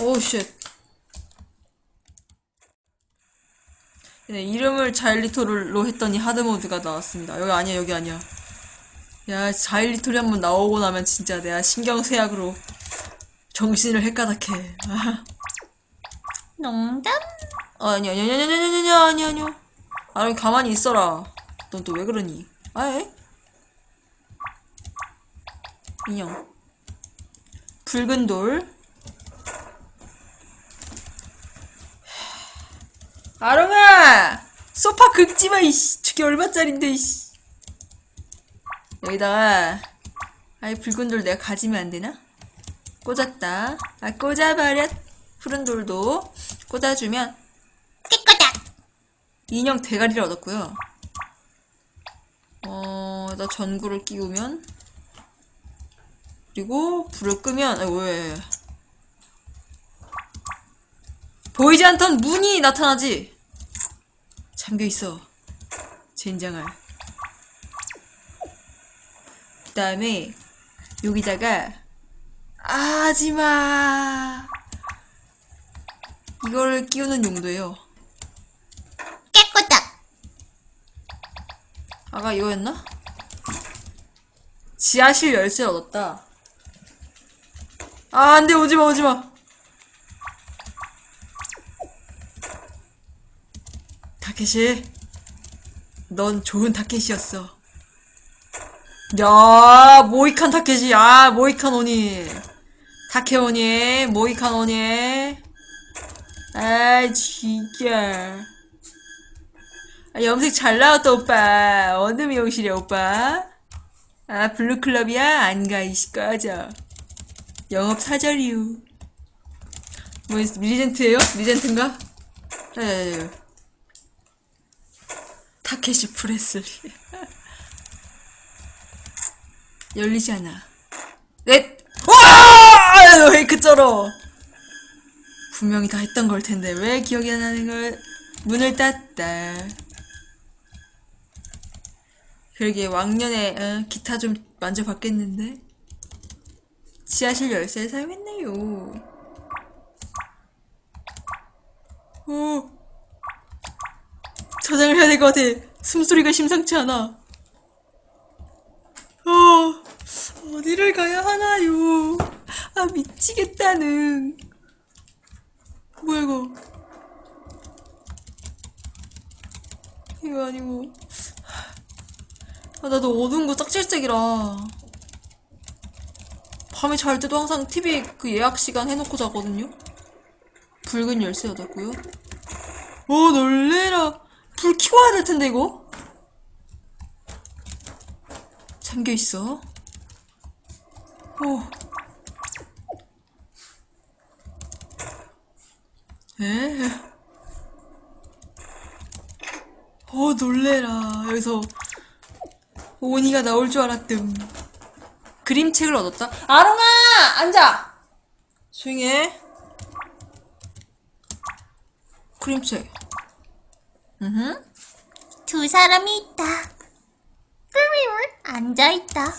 오우 쉣. 네, 이름을 자일리토로 했더니 하드모드가 나왔습니다. 여기 아니야, 여기 아니야. 야, 자일리토리 한번 나오고 나면 진짜 내가 신경쇠약으로 정신을 헷가닥해. 농담? 아, 아니야, 아니야, 아니야, 아니야, 아니야, 아니야, 아니야, 아니야. 아, 가만히 있어라. 넌 또 왜 그러니? 아, 에? 인형. 붉은 돌. 아롱아! 소파 긁지 마, 이씨. 저게 얼마짜린데, 이씨. 여기다가, 아이, 붉은 돌 내가 가지면 안 되나? 꽂았다. 아, 꽂아버렸. 푸른 돌도 꽂아주면, 깨꼬다! 인형 대가리를 얻었고요. 어, 나 전구를 끼우면 그리고 불을 끄면 아, 왜 보이지 않던 문이 나타나지. 잠겨 있어. 젠장을. 그 다음에 여기다가 아지마 이걸 끼우는 용도예요. 깨꼬다! 아까 이거였나? 지하실 열쇠 얻었다. 아, 안 돼, 오지 마, 오지 마. 타케시, 넌 좋은 타케시였어. 야, 모이칸 타케시, 아, 모이칸 오니. 타케오니, 모이칸 오니. 아이, 진짜. 아, 염색 잘 나왔다, 오빠. 어느 미용실이야, 오빠? 아, 블루클럽이야? 안 가, 이씨, 꺼져. 영업 사절이유. 뭐, 리젠트예요? 리젠트인가? 에 타케시 프레슬리. 열리지 않아. 넷! 와! 왜 쩔어? 분명히 다 했던 걸 텐데, 왜 기억이 안 나는 걸. 문을 땄다. 그러게 왕년에 어, 기타 좀 만져봤겠는데 지하실 열쇠 사용했네요. 오 저장을 해야 될 것 같아. 숨소리가 심상치 않아. 어 어디를 가야 하나요? 아 미치겠다는. 뭐야 이거? 이거 아니고. 아, 나도 어두운 거 짝질색이라. 밤에 잘 때도 항상 TV 그 예약 시간 해놓고 자거든요? 붉은 열쇠 얻었고요. 오, 놀래라. 불 와야 될 텐데, 이거? 잠겨 있어. 오. 에? 어, 놀래라. 여기서 오니가 나올 줄 알았뜸. 그림책을 얻었다. 아롱아! 앉아! 조용히 해. 그림책. 음두 사람이 있다. 삐삐삐 앉아있다.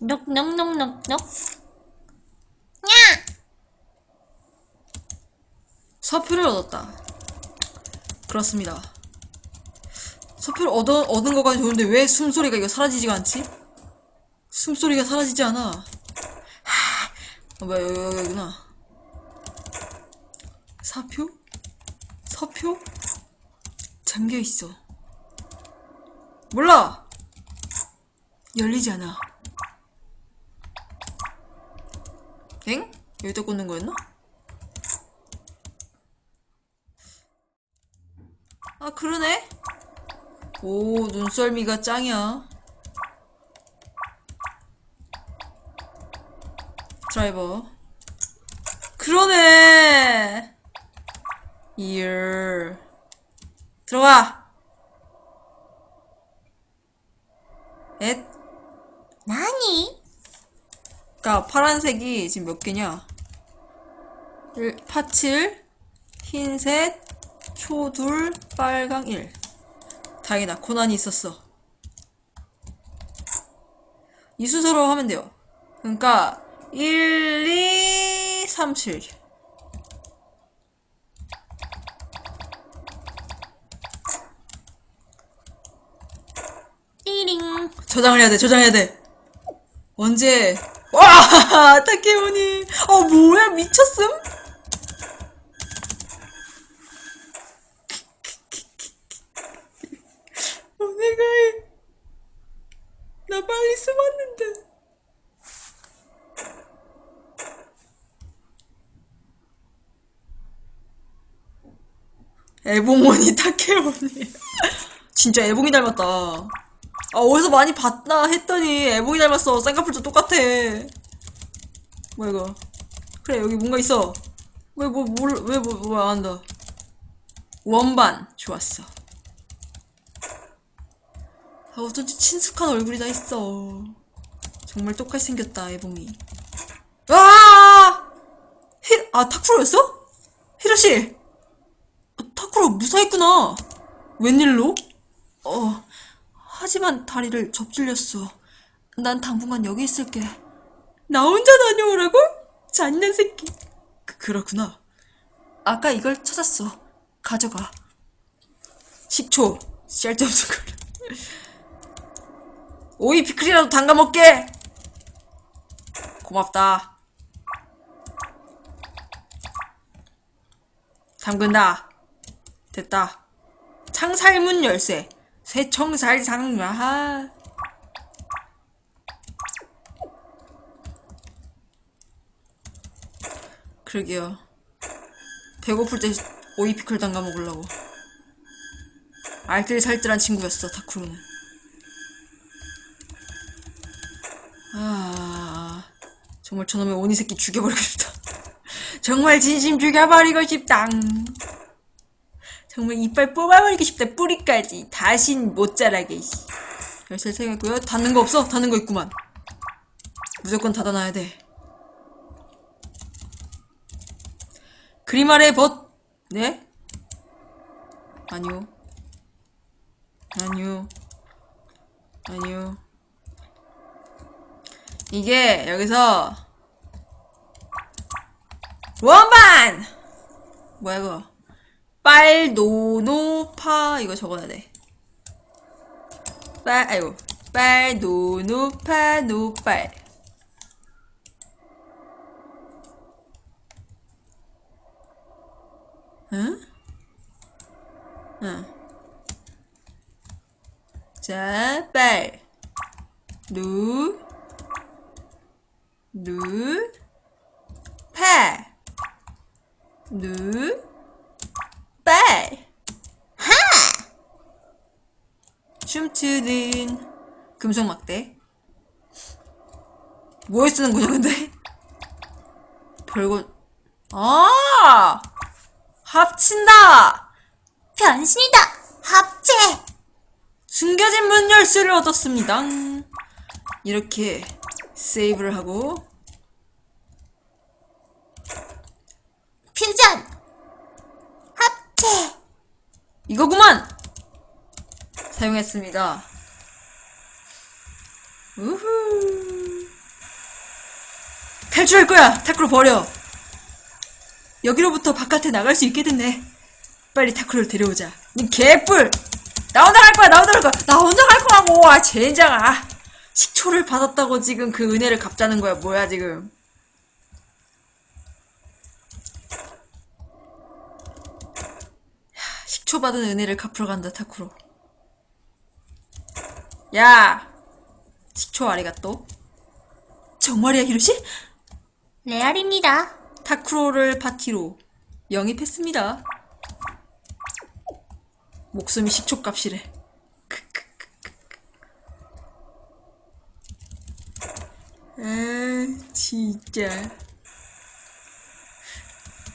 녹녹녹녹녹. 야! 서표를 얻었다. 그렇습니다. 서표를 얻어, 얻은 것까지 좋은데 왜 숨소리가 이거 사라지지가 않지? 숨소리가 사라지지 않아. 하, 어, 뭐야, 여기, 여기, 여기구나. 사표? 서표? 잠겨있어. 몰라! 열리지 않아. 엥? 여기다 꽂는 거였나? 아, 그러네? 오, 눈썰미가 짱이야. 드라이버. 그러네! 이얼. 들어와. 엣. 나니? 그니까 파란색이 지금 몇 개냐? 1, 파 7, 흰색, 초 둘, 빨강 1. 다행이다. 고난이 있었어. 이 순서로 하면 돼요. 그러니까 1, 2, 3, 7. 저장을 해야 돼 저장해야 돼. 언제? 와 타케오니. 어 뭐야 미쳤음? 오네가이 나 빨리 숨었는데. 애봉원이 타케오니. 진짜 애봉이 닮았다 아 어디서 많이 봤나 했더니 애봉이 닮았어. 쌍꺼풀도 똑같아. 뭐야 이거? 그래 여기 뭔가 있어. 왜 뭐 뭘 왜 뭐 뭐 안 한다 원반. 좋았어. 아 어쩐지 친숙한 얼굴이 다 있어. 정말 똑같이 생겼다 애봉이. 아! 히, 아 타쿠로였어? 히로시 어, 타쿠로 무사했구나. 웬일로? 어 하지만 다리를 접질렸어. 난 당분간 여기 있을게. 나 혼자 다녀오라고? 잔인한 새끼. 그, 그렇구나. 아까 이걸 찾았어. 가져가. 10초. 짤점수 걸. 오이 피클이라도 담가 먹게. 고맙다. 담근다. 됐다. 창살문 열쇠. 쇠청살 상하. 그러게요. 배고플 때 오이 피클 담가 먹으려고. 알뜰살뜰한 친구였어, 타쿠로는. 아, 정말 저놈의 오니 새끼 죽여버리고 싶다. 정말 진심 죽여버리고 싶다. 정말 이빨 뽑아버리고 싶다 뿌리까지. 다신 못 자라게 씨. 열쇠 생겼고요 닫는 거 없어? 닫는 거 있구만. 무조건 닫아놔야 돼. 그림 아래 벗. 네? 아니요. 아니요. 아니요. 이게 여기서 원반! 뭐야 이거 빨노노파 이거 적어야 돼. 빨 아이고 빨노노파 노빨. 응? 응. 자, 빨. 누. 누. 파. 누. 빨! 하! 춤추는 금속 막대. 뭐에 쓰는 거냐, 근데? 별거, 아! 합친다! 변신이다. 합체. 숨겨진 문 열쇠를 얻었습니다. 이렇게 세이브를 하고, 퓨전. 이거구만! 사용했습니다. 우후. 탈출할 거야! 타쿠로 버려! 여기로부터 바깥에 나갈 수 있게 됐네. 빨리 타쿠로를 데려오자. 니 개뿔! 나 혼자 갈 거야! 나 혼자 갈 거야! 나 혼자 갈 거라고! 아, 젠장아! 식초를 받았다고 지금 그 은혜를 갚자는 거야. 뭐야, 지금. 식초 받은 은혜를 갚으러 간다, 타쿠로. 야! 식초 아리가또. 정말이야, 히로시? 레알입니다. 타쿠로를 파티로 영입했습니다. 목숨이 식초 값이래. 아, 진짜.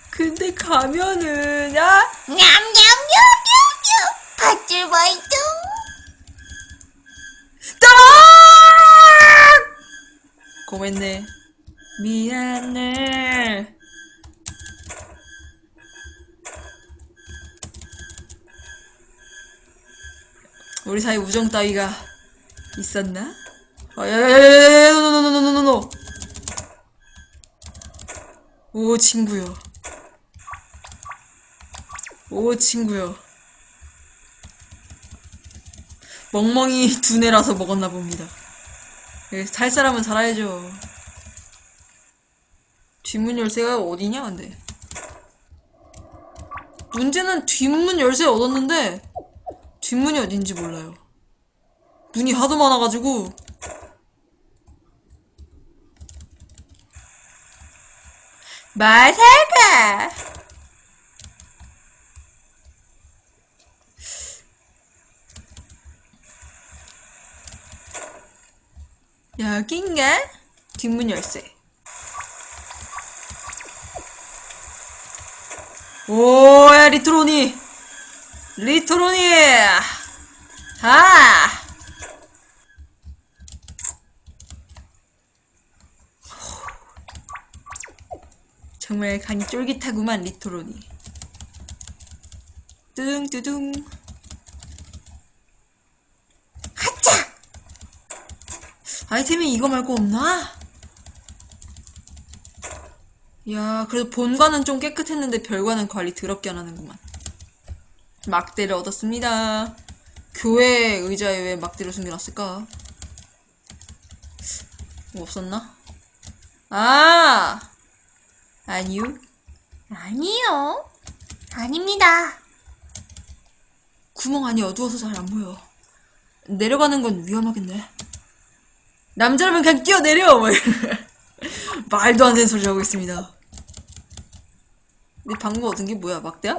근데 가면은, 야? 냠냠냠냠냠. 발동. 따! 고맙네. 미안해. 우리 사이 우정 따위가 있었나? 어, 오, 친구요. 오, 친구요. 멍멍이 두뇌라서 먹었나 봅니다. 예, 살 사람은 살아야죠. 뒷문 열쇠가 어디냐, 근데. 문제는 뒷문 열쇠 얻었는데, 뒷문이 어딘지 몰라요. 문이 하도 많아가지고, 마사가! 여긴가? 뒷문 열쇠. 오, 야, 리트로니! 리트로니! 아! 정말 간이 쫄깃하구만, 리트로니. 뚜둥뚜둥. 하차! 아이템이 이거 말고 없나? 야, 그래도 본관은 좀 깨끗했는데 별관은 관리 더럽게 안 하는구만. 막대를 얻었습니다. 교회 의자에 왜 막대를 숨겨놨을까? 뭐 없었나? 아! 아니요. 아니요. 아닙니다. 구멍 안이 어두워서 잘 안 보여. 내려가는 건 위험하겠네. 남자라면 그냥 뛰어내려! 막 이래. 말도 안 되는 소리 하고 있습니다. 근데 방금 얻은 게 뭐야? 막대야?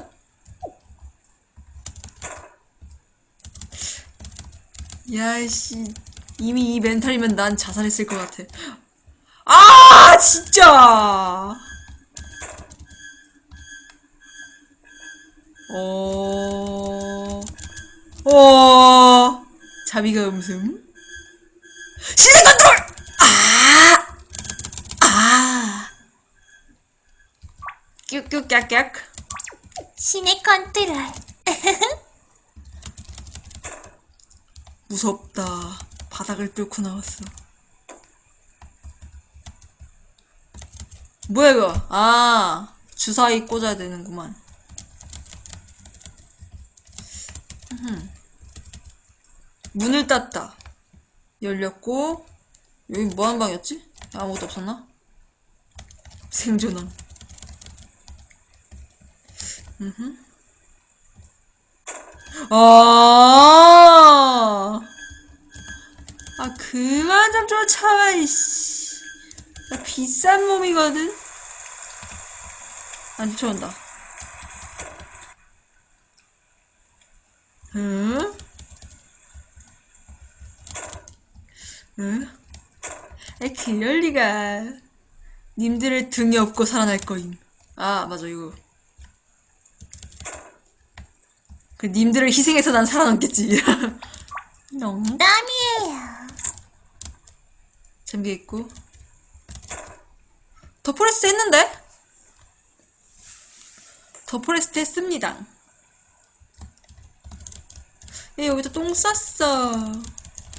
야씨 이미 이 멘탈이면 난 자살했을 것 같아. 아 진짜. 어. 어. 자비가 음슴. 시대 컨트롤! 아! 아! 뀨뀨깍깍. 신의 컨트롤. 무섭다. 바닥을 뚫고 나왔어. 뭐야, 이거? 아, 주사위 꽂아야 되는구만. 음. 문을 땄다. 열렸고, 여기 뭐 하는 방이었지? 아무것도 없었나? 생존함. 아, 아, 그만 좀 쫓아와, 이씨. 나 비싼 몸이거든? 안 쫓아온다. 응? 응? 에, 그럴 리가. 님들을 등에 업고 살아날 거임. 아, 맞아, 이거. 그 님들을 희생해서 난 살아남겠지. 농담이에요. 잠겨있고. 더 포레스트 했는데? 더 포레스트 했습니다. 얘 여기다 똥 쌌어.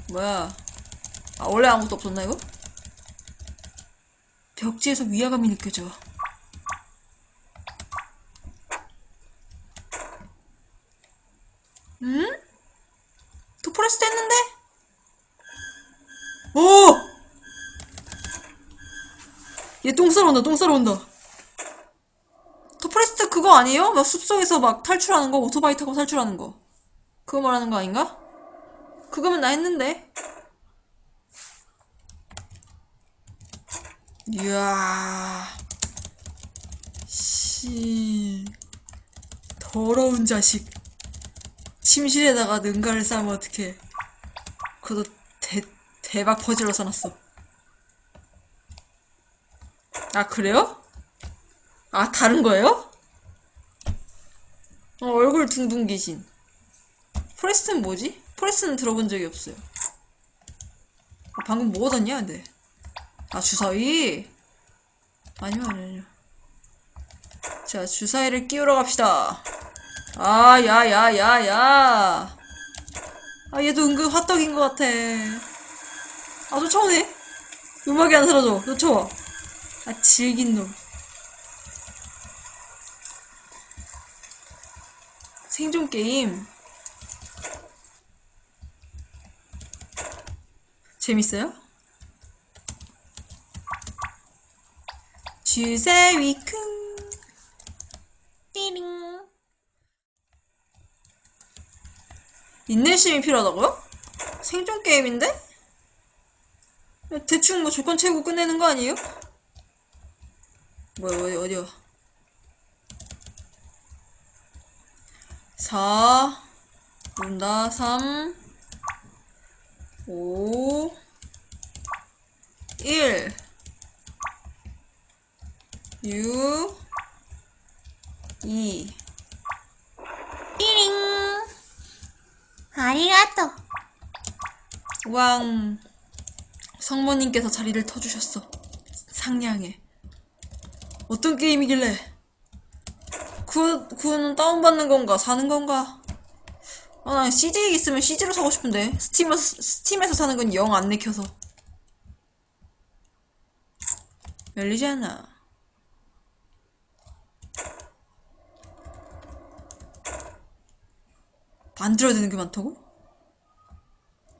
뭐야. 아, 원래 아무것도 없었나, 이거? 벽지에서 위화감이 느껴져. 응? 더 포레스트 했는데? 오! 얘 똥 싸러 온다, 똥 싸러 온다. 더 포레스트 그거 아니에요? 막 숲속에서 막 탈출하는 거, 오토바이 타고 탈출하는 거. 그거 말하는 거 아닌가? 그거면 나 했는데. 이야. 씨. 더러운 자식. 침실에다가 능가를 싸면 어떡해. 그것도 대, 대박 퍼즐로 써놨어. 아, 그래요? 아, 다른 거예요? 어, 얼굴 둥둥 귀신. 포레스트는 뭐지? 포레스트는 들어본 적이 없어요. 아, 방금 뭐 얻었냐, 근데? 아 주사위? 아니요 아니요 아니요. 자 주사위를 끼우러 갑시다. 아 야야야야. 아 얘도 은근 화떡인 것 같아. 아 쫓아오네 음악이 안 사라져. 쫓아와 아 질긴 놈. 생존 게임. 재밌어요? 주세위 큰 띠링. 인내심이 필요하다고요? 생존 게임인데? 대충 뭐 조건 채우고 끝내는 거 아니에요? 뭐야 어디 어디야 4 온다 3 5 1 6 2 띠링. 아리가또. 왕. 성모님께서 자리를 터주셨어. 상냥해. 어떤 게임이길래? 그, 그거는 다운받는 건가? 사는 건가? 아, 난 CJ 있으면 CG로 사고 싶은데. 스팀에서, 스팀에서 사는 건 영 안 내켜서. 열리지 않아 만들어야 되는 게 많다고?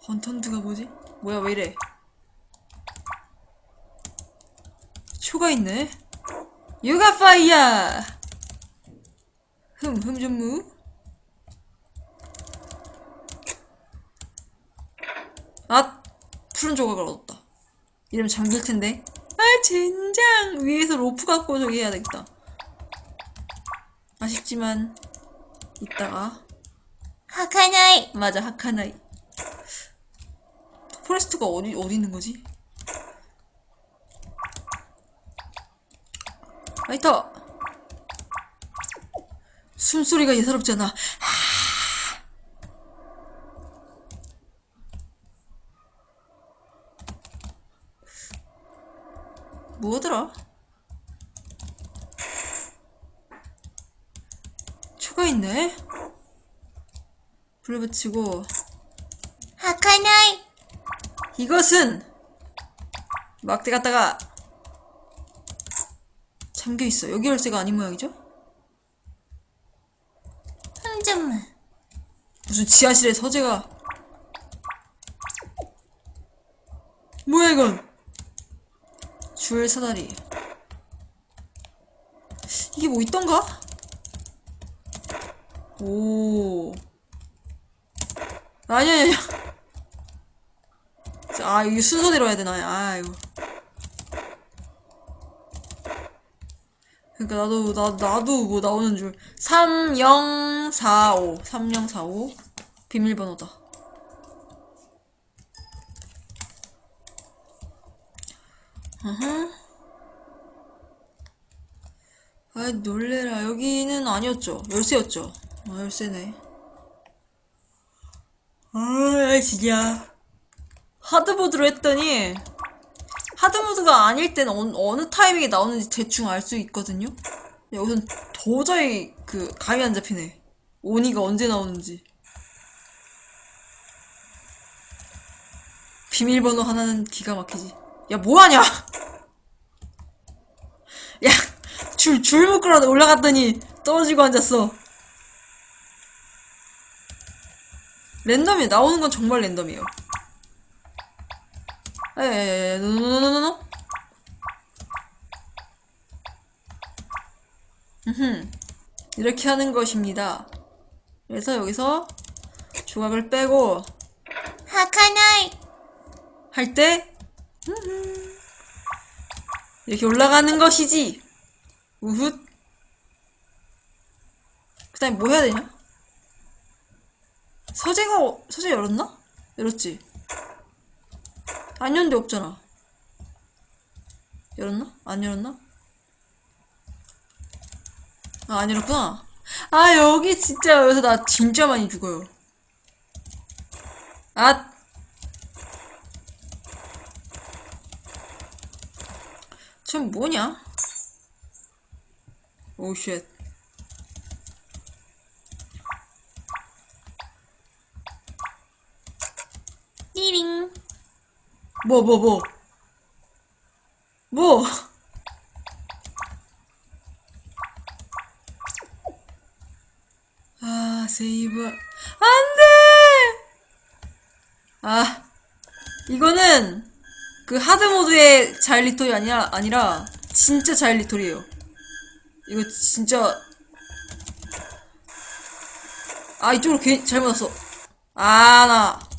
헌턴드가 뭐지? 뭐야 왜 이래? 초가 있네. 육아 파이야 흠흠 전무. 아 푸른 조각을 얻었다. 이러면 잠길 텐데. 아 젠장! 위에서 로프 갖고 저기 해야 되겠다. 아쉽지만 이따가 하카나이. 맞아 하카나이 포레스트가 어디 어디 있는 거지? 라이터 숨소리가 예사롭잖아 뭐더라? 초가 있네 불 붙이고 하카나이. 이것은 막대 갔다가 잠겨 있어. 여기 열쇠가 아닌 모양이죠? 흠전무. 무슨 지하실에 서재가 뭐야 이건? 줄 사다리. 이게 뭐 있던가? 오. 아니야 아니야. 아 이거 순서대로 해야 되나? 아 이거. 그러니까 나도 나 나도 뭐 나오는 줄 3045 3045 비밀번호다. 아 놀래라 여기는 아니었죠 열쇠였죠 아 열쇠네 아 진짜 하드보드로 했더니 하드모드가 아닐 때는 어느, 어느 타이밍에 나오는지 대충 알 수 있거든요? 여기선 도저히 그 감이 안 잡히네. 오니가 언제 나오는지. 비밀번호 하나는 기가 막히지. 야, 뭐하냐? 야, 줄, 줄 묶으러 올라갔더니 떨어지고 앉았어. 랜덤이 나오는 건 정말 랜덤이에요. 에에에 노노노노노 음 이렇게 하는 것입니다. 그래서 여기서 조각을 빼고 하카나이. 할 때 이렇게 올라가는 것이지. 우훗. 그다음에 뭐 해야 되냐? 서재 열었나? 열었지. 안 열는 데 없잖아. 열었나? 안 열었나? 아, 안 열었구나. 아, 여기 진짜, 여기서 나 진짜 많이 죽어요. 아! 전 뭐냐? 오, 쉣. 띠링. 뭐, 뭐, 뭐. 뭐? 아, 세이브. 안 돼! 아 이거는 그 하드 모드의 자일 리톨이 아니라 아니라 진짜 자일 리톨이에요. 이거 진짜. 아 이쪽으로 괜히 잘못 왔어. 아 나.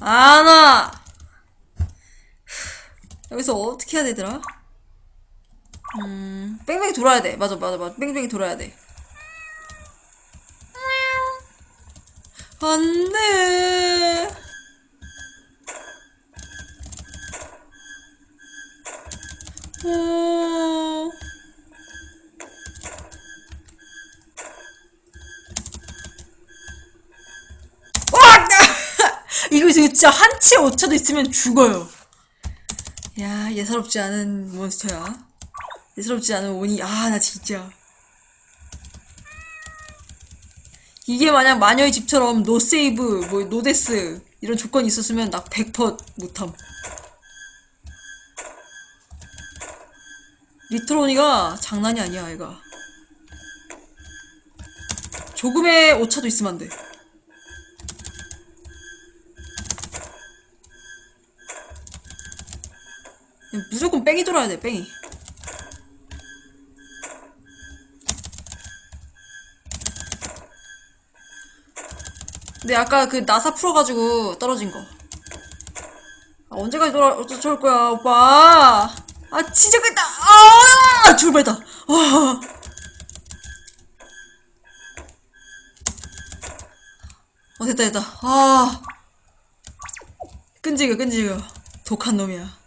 아나 여기서 어떻게 해야 되더라? 음 뺑뺑이 돌아야 돼 맞아 맞아 맞아 뺑뺑이 돌아야 돼 안돼 어... 와! 이거 진짜 한치의 오차도 있으면 죽어요. 야, 예사롭지 않은 몬스터야. 예사롭지 않은 오니, 아, 나 진짜. 이게 만약 마녀의 집처럼 노세이브, 뭐, 노데스, 이런 조건이 있었으면 나 100% 못함. 리트로니가 장난이 아니야, 얘가. 조금의 오차도 있으면 안 돼. 그냥 무조건 뺑이 돌아야 돼, 뺑이. 근데 아까 그 나사 풀어가지고 떨어진 거. 아, 언제까지 돌아, 쫓아올 거야, 오빠. 아, 진짜 겠다 아! 뻔했다. 아. 어, 됐다, 됐다. 아. 끈질겨, 끈질겨. 독한 놈이야.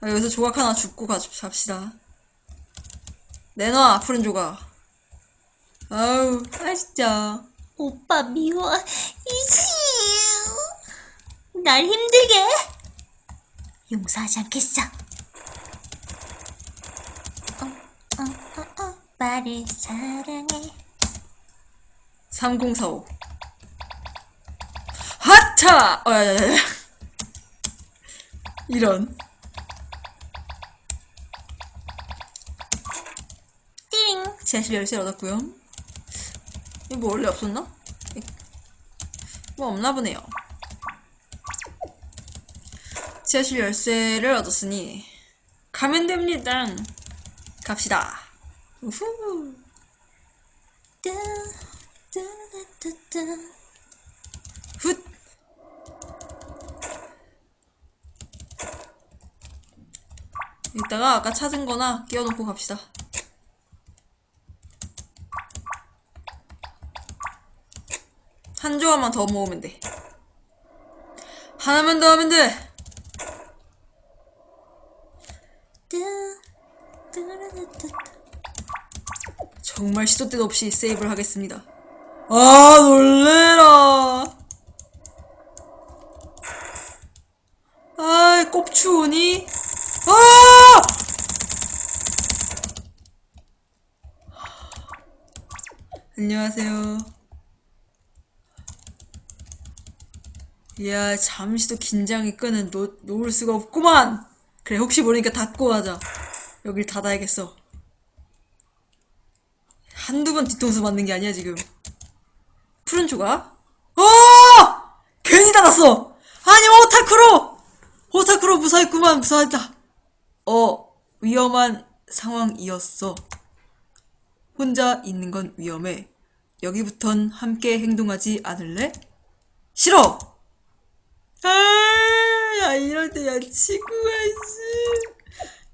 아, 여기서 조각 하나 줍고 가, 갑시다. 내놔, 푸른 조각. 아우, 아, 진짜. 오빠 미워. 이씨. 날 힘들게. 해. 용서하지 않겠어. 어, 어, 어, 오빠를 사랑해. 3045. 하차! 어, 야, 야, 야. 이런. 띵. 지하실 열쇠를 얻었고요. 이거 뭐 원래 없었나? 뭐 없나 보네요. 지하실 열쇠를 얻었으니 가면 됩니다. 갑시다. 우후. 이따가 아까 찾은 거나 끼워놓고 갑시다. 한 조각만 더 모으면 돼. 하나만 더 하면 돼. 정말 시도 때도 없이 세이브를 하겠습니다. 아, 놀래라. 아, 꼽추오니? 아! 안녕하세요. 이야, 잠시도 긴장이 끄는 놓, 놓을 수가 없구만! 그래, 혹시 모르니까 닫고 하자. 여길 닫아야겠어. 한두 번 뒤통수 맞는 게 아니야, 지금. 푸른 조각? 어! 괜히 닫았어! 아니, 오타쿠로! 오타쿠로 무사했구만, 무사했다. 어, 위험한 상황이었어. 혼자 있는 건 위험해. 여기부턴 함께 행동하지 않을래? 싫어! 아, 야, 이럴 때, 야, 친구가, 씨.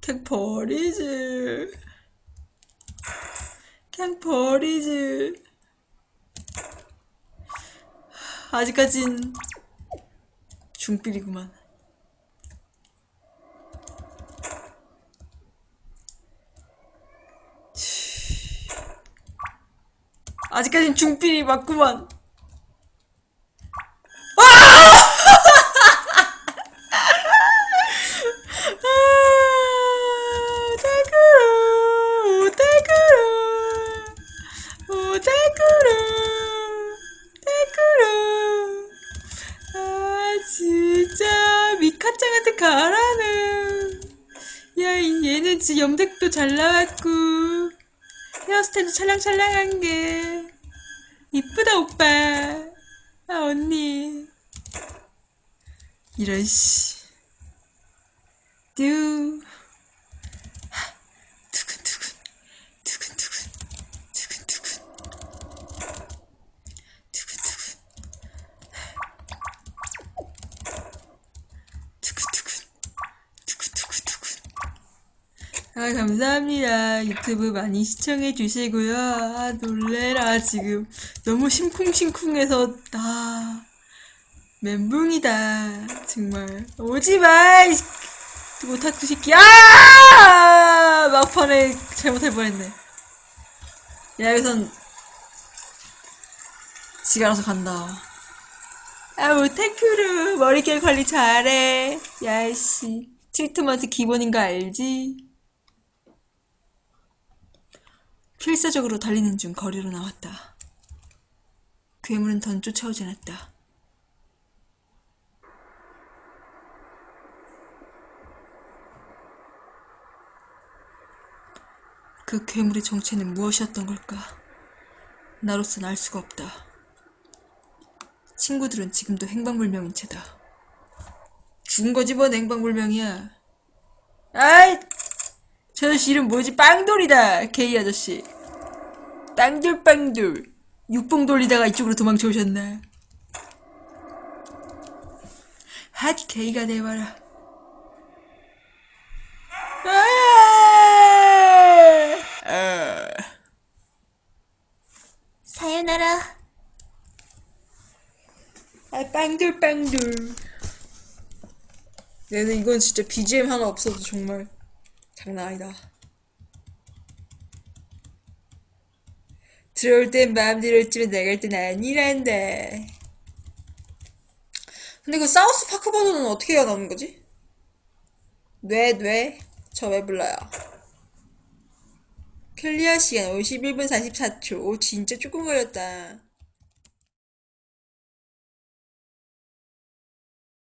그냥 버리지. 그냥 버리지. 아직까진 중필이구만. 아직까진 중필이 맞구만. 오타쿠로, 오타쿠로, 오타쿠로, 오타쿠로. 아, 진짜, 미카짱한테 가라는. 야, 이 얘는 진짜 염색도 잘 나왔고, 헤어스타일도 찰랑찰랑한 게. 이쁘다 오빠 아 언니 이런 씨 뚜. 하, 두근두근 두근두근 두근두근 두근두근 두근두근 두근두근두근 아 감사합니다 유튜브 많이 시청해 주시고요. 아 놀래라 지금. 너무 심쿵심쿵해서 아 멘붕이다. 정말. 오지마 오타쿠 새끼. 아! 막판에 잘못할 뻔했네. 야 여기선 지가 알아서 간다. 아 오타쿠루 머릿결 관리 잘해. 야이씨. 트리트먼트 기본인 거 알지? 필사적으로 달리는 중 거리로 나왔다 괴물은 던 쫓아오지 않았다 그 괴물의 정체는 무엇이었던 걸까? 나로선 알 수가 없다. 친구들은 지금도 행방불명인 채다. 죽은 거지 뭔 행방불명이야. 아이! 저 아저씨 이름 뭐지? 빵돌이다! 게이 아저씨. 빵돌빵돌. 육봉 돌리다가 이쪽으로 도망쳐 오셨나? 핫 게이가 돼봐라. 아! 아! 사요나라. 아, 빵돌빵돌. 얘는 이건 진짜 BGM 하나 없어도 정말 장난 아니다. 들어올 땐 마음대로 했지만 나갈 땐 아니란다. 근데 그 사우스 파크 버전은 어떻게 해야 나오는 거지? 뇌, 뇌. 저 왜 불러요? 클리어 시간 51분 44초. 오, 진짜 조금 걸렸다.